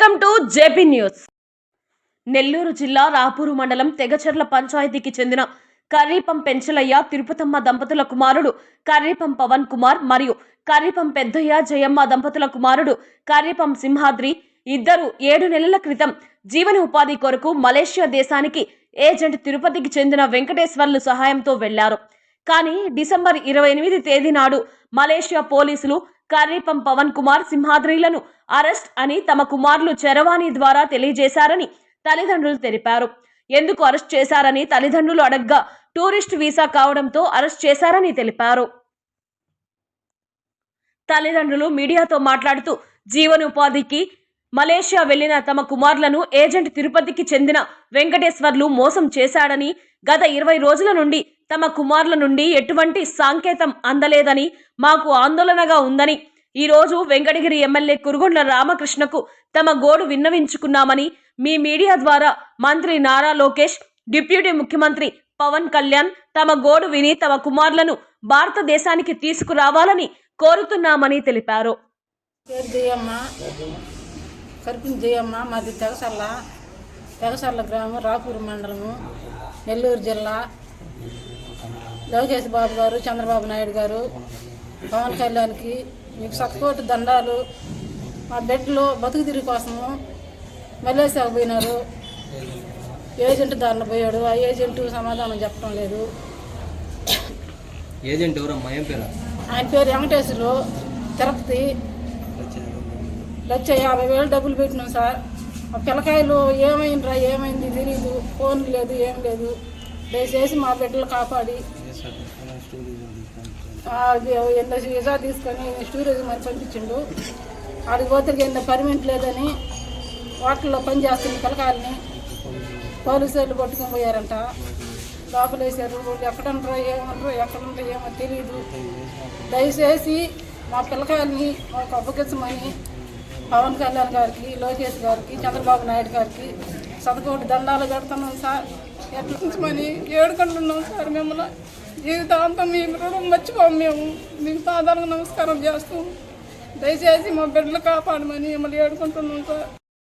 Welcome to JP news. Nellore జిల్లా రాపూరు మండలం తెగచర్ల పంచాయతీకి చెందిన కర్రీపం పెంచలయ్య తిరుపతమ్మ దంపతుల కుమారుడు కర్రీపం పవన్ కుమార్ మరియు కర్రీపం పెద్దయ్య జయమ్మ దంపతుల కుమారుడు కర్రీపం సింహాద్రి ఇద్దరు ఏడు నెలల క్రితం జీవన ఉపాధి కొరకు మలేషియా దేశానికి ఏజెంట్ తిరుపతికి చెందిన వెంకటేశ్వర్లు సహాయంతో వెళ్ళారు. కానీ డిసెంబర్ ఇరవై ఎనిమిది తేదీ నాడు మలేషియా పోలీసులు కర్రీపం పవన్ కుమార్ సింహాద్రిలను అరెస్ట్ అని తమ కుమారులు చరవాణి ద్వారా తెలియజేశారని తల్లిదండ్రులు తెలిపారు. ఎందుకు అరెస్ట్ చేశారని తల్లిదండ్రులు అడగ్గా టూరిస్ట్ వీసా కావడంతో అరెస్ట్ చేశారని తెలిపారు. తల్లిదండ్రులు మీడియాతో మాట్లాడుతూ జీవనోపాధికి మలేషియా వెళ్ళిన తమ కుమారులను ఏజెంట్ తిరుపతికి చెందిన వెంకటేశ్వర్లు మోసం చేశాడని గత ఇరవై రోజుల నుండి తమ కుమారుల నుండి ఎటువంటి సాంకేతం అందలేదని మాకు ఆందోళనగా ఉందని. ఈరోజు వెంకటగిరి ఎమ్మెల్యే కురుగొండ్ల రామకృష్ణకు తమ గోడు విన్నవించుకున్నామని మీ మీడియా ద్వారా మంత్రి నారా లోకేష్ డిప్యూటీ ముఖ్యమంత్రి పవన్ కళ్యాణ్ తమ గోడు విని తమ కుమారులను భారతదేశానికి తీసుకురావాలని కోరుతున్నామని తెలిపారు. మాది తెగసల్ల తెగసల్ల గ్రామం రాపూరు మండలము నెల్లూరు జిల్లా. లోకేష్ బాబు గారు చంద్రబాబు నాయుడు గారు పవన్ కళ్యాణ్కి మీకు సత్కోటి దండాలు మా బిడ్డలు బతుకు తిరిగి కోసము మలేసియాకు పోయినారు. ఏజెంట్ దారిలో పోయాడు. ఆ ఏజెంట్ సమాధానం చెప్పడం లేదు. ఏజెంట్ ఎవరమ్మా? ఏం పేరు? ఆయన పేరు వెంకటేశ్వరు. తిరుపతి. లక్ష యాభై వేలు డబ్బులు పెట్టినాం సార్. ఆ పిల్లకాయలు ఏమైందిరా ఏమైంది తెలియదు ఫోన్ లేదు ఏం లేదు. దయచేసి మా బిడ్డలు కాపాడి. ఎన్నో వీసా తీసుకొని స్టూరేజ్ మంచి పంపించిండు. ఆడికి పోతే ఎన్నో పర్మిట్ లేదని హోటల్లో పని చేస్తుంది పిల్లకాయలని పోలీసు వాళ్ళు పట్టుకొని పోయారంట. లోపలేసారు వాళ్ళు ఎక్కడుంటారో ఏమంటారో ఎక్కడుంటారో ఏమో తెలియదు దయచేసి మా పిల్లకాయల్ని మాకు అప్పగించమని పవన్ కళ్యాణ్ గారికి లోకేష్ గారికి చంద్రబాబు నాయుడు గారికి సతకోటి దండాలు పెడుతున్నాం సార్. ఎట్లా ఉంచమని ఏడుకుంటున్నాం సార్ మిమ్మల్ని. జీవితాంతం మీ రుణం మర్చిపోం మేము. మీకు సాధారణ నమస్కారం చేస్తాం దయచేసి మా బిడ్డలు కాపాడమని మిమ్మల్ని ఏడుకుంటున్నాం సార్.